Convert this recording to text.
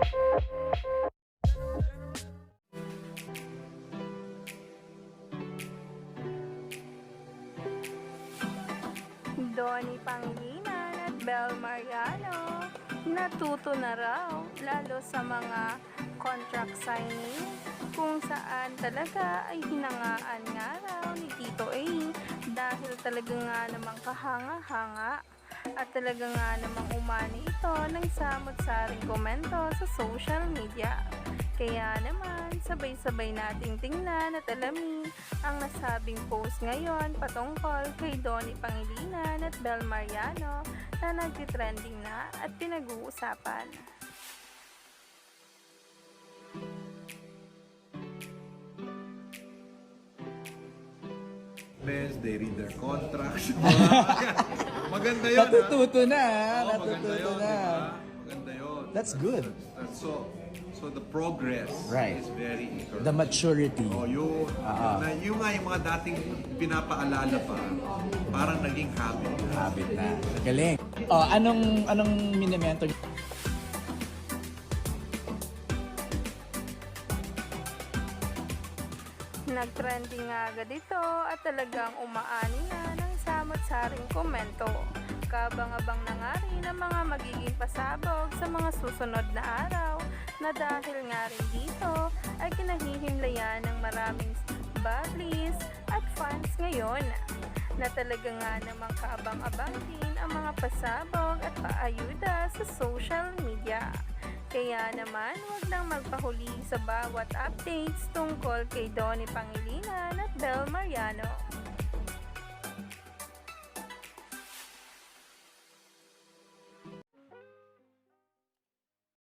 Donnie Pangilinan at Bel Mariano natuto na raw lalo sa mga contract signing kung saan talaga ay hinangaan nga raw ni Tito A dahil talaga nga namang kahanga-hanga at talaga nga namang umani ito ng samot-saring komento sa social media. Kaya naman, sabay-sabay nating tingnan at alamin ang nasabing post ngayon patungkol kay Donnie Pangilinan at Bel Mariano na nagtitrending na at pinag-uusapan. Friends, they read their contracts. maganda yun? Natututo na, ha? Oo, maganda Natututo yun, na. di ba? Maganda yun. That's good. That's so, so the progress Right. is very encouraging. The maturity. Oh, yun. Ah, ah. Na, yung nga yung mga dating pinapaalala pa, parang naging habit. Habit na. Galing. Oh, anong anong minimento Nagtrending nga agad ito at talagang umaani nga ng samot-saring komento. Kabang-abang na nga rin ang mga magiging pasabog sa mga susunod na araw na dahil nga rin dito ay kinahihimlayan ng maraming bablis at fans ngayon na talaga nga namang kaabang-abang din ang mga pasabog at paayuda sa social media. Kaya naman, huwag nang magpahuli sa bawat updates tungkol kay Donnie Pangilinan at Bel Mariano.